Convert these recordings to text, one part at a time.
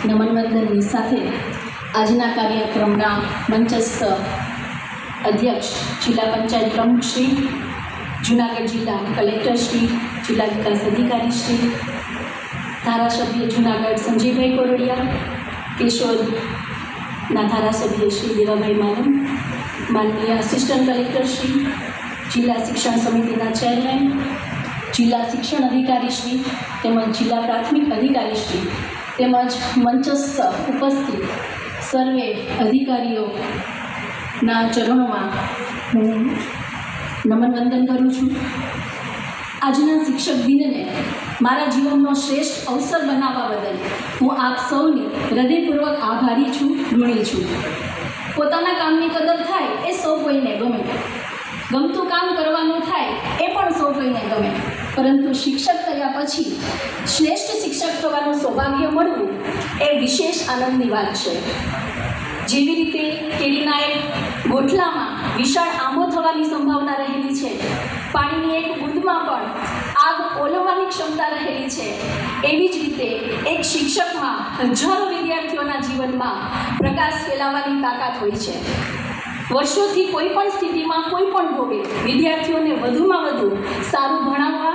નમન વંદનની સાથે આજના કાર્યક્રમના મંચસ્થ અધ્યક્ષ જિલ્લા પંચાયત પ્રમુખ શ્રી, જુનાગઢ જિલ્લા કલેક્ટર શ્રી, જિલ્લા વિકાસ અધિકારી શ્રી, ધારાસભ્ય જુનાગઢ સંજયભાઈ કોરડિયા, કેશોદના ધારાસભ્ય શ્રી દેવાભાઈ માલમ, માનનીય આસિસ્ટન્ટ કલેક્ટર શ્રી, જિલ્લા શિક્ષણ સમિતિના ચેરમેન જિલ્લા શિક્ષણ અધિકારી શ્રી તેમજ જિલ્લા પ્રાથમિક અધિકારી શ્રી તેમજ મંચસ્થ ઉપસ્થિત સર્વે અધિકારીઓના ચરણોમાં હું નમન વંદન કરું છું. આજના શિક્ષક દિનને મારા જીવનનો શ્રેષ્ઠ અવસર બનાવવા બદલ હું આપ સૌની હૃદયપૂર્વક આભારી છું, ઋણી છું. પોતાના કામની કદર થાય એ સૌ કોઈને ગમે. ગમતું કામ કરવાનું એ પણ સૌ જોઈને ગમે. પરંતુ શિક્ષક થયા પછી શ્રેષ્ઠ શિક્ષક થવાનું સૌભાગ્ય મળવું એ વિશેષ આનંદની વાત છે. જેવી રીતે કેરીના એક ગોઠલામાં વિશાળ આંબો થવાની સંભાવના રહેલી છે, પાણીની એક બૂંદમાં પણ આગ ઓલવવાની ક્ષમતા રહેલી છે, એવી જ રીતે એક શિક્ષકમાં હજારો વિદ્યાર્થીઓના જીવનમાં પ્રકાશ ફેલાવવાની તાકાત હોય છે. વર્ષોથી કોઈ પણ સ્થિતિમાં કોઈ પણ ભોગે વિદ્યાર્થીઓને વધુમાં વધુ સારું ભણાવવા,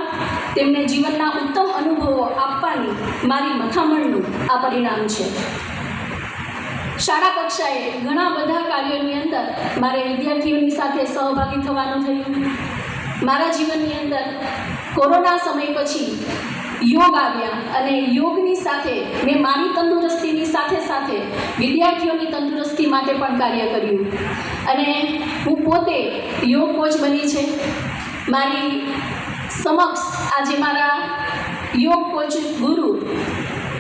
તેમને જીવનના ઉત્તમ અનુભવો આપવાની મારી મથામણનું આ પરિણામ છે. શાળા કક્ષાએ ઘણા બધા કાર્યોની અંદર મારે વિદ્યાર્થીઓની સાથે સહભાગી થવાનું થયું. મારા જીવનની અંદર કોરોના સમય પછી યોગ આવ્યા અને યોગની સાથે મેં મારી તંદુરસ્તીની સાથે સાથે વિદ્યાર્થીઓની તંદુરસ્તી માટે પણ કાર્ય કર્યું. અને હું પોતે યોગ કોચ બની છે. મારી સમક્ષ આજે મારા યોગ કોચ ગુરુ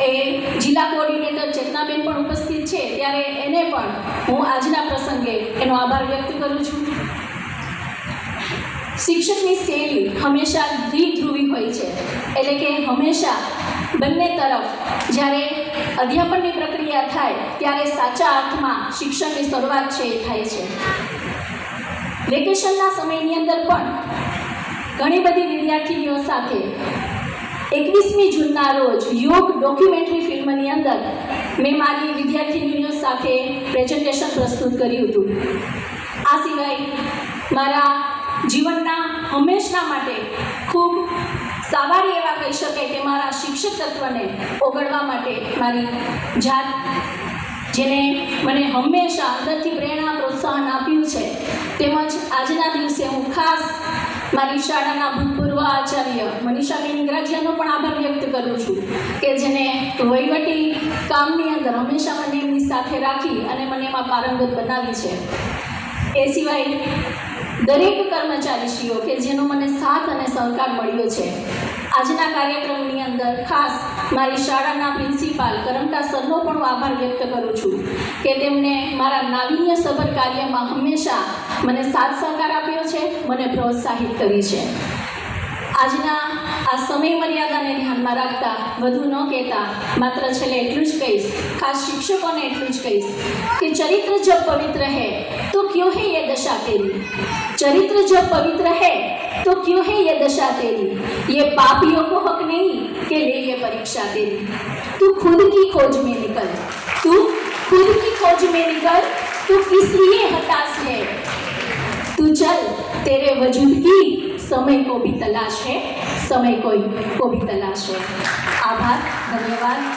એ જિલ્લા કોઓર્ડિનેટર ચેતનાબેન પણ ઉપસ્થિત છે. ત્યારે એને પણ હું આજના પ્રસંગે એનો આભાર વ્યક્ત કરું છું. શિક્ષકની શૈલી હંમેશા દ્વિધ્રુવી હોય છે. એટલે કે હંમેશા બંને તરફ જ્યારે અધ્યાપનની પ્રક્રિયા થાય ત્યારે સાચા અર્થમાં શિક્ષણની શરૂઆત છે એ થાય છે. વેકેશનના સમયની અંદર પણ ઘણી બધી વિદ્યાર્થીનીઓ સાથે એકવીસમી જૂનના રોજ યોગ ડોક્યુમેન્ટરી ફિલ્મની અંદર મેં મારી વિદ્યાર્થીનીઓ સાથે પ્રેઝન્ટેશન પ્રસ્તુત કર્યું હતું. આ સિવાય મારા જીવનના હંમેશના માટે ખૂબ સાવારી એવા કહી શકાય કે મારા શિક્ષક તત્વને ઓગળવા માટે મારી જાત, જેને મને હંમેશા અંદરથી પ્રેરણા, પ્રોત્સાહન આપ્યું છે, તેમજ આજના દિવસે હું ખાસ મારી શાળાના ભૂતપૂર્વ આચાર્ય મનીષાબેન ઇંગ્રાજીયાનો પણ આભાર વ્યક્ત કરું છું કે જેને વહીવટી કામની અંદર હંમેશા મને એમની સાથે રાખી અને મને એમાં પારંગત બનાવી છે. એ સિવાય દરેક કર્મચારીશ્રીઓ કે જેનો મને સાથ અને સહકાર મળ્યો છે. આજના કાર્યક્રમની અંદર ખાસ મારી શાળાના પ્રિન્સિપાલ કરમતા સરનો પણ હું આભાર વ્યક્ત કરું છું કે તેમણે મારા નાવીન્ય સભર કાર્યમાં હંમેશા મને સાથ સહકાર આપ્યો છે, મને પ્રોત્સાહિત કરી છે. આજના આ સમય મર્યાદાને ધ્યાનમાં રાખતા વધુ ન કહેતા માત્ર છેલ્લે એટલું જ કહીશ, ખાસ શિક્ષકોને એટલું જ કહીશ કે ચરિત્ર જબ પવિત્ર હે, તો ક્યો હે યે દશા તેરી? ચરિत्र जब पवित्र है तो क्यों है ये दशा तेरी ये पापियों को हक नहीं के लिए ये परीक्षा तेरी तू खुद की खोज में निकल तू खुद की खोज में निकल तू किस लिए हताश है तू चल तेरे वजूद की સમય કોબી તલા છે સમય કોઈ કોબી તલા છે આભાર ધન્યવાદ.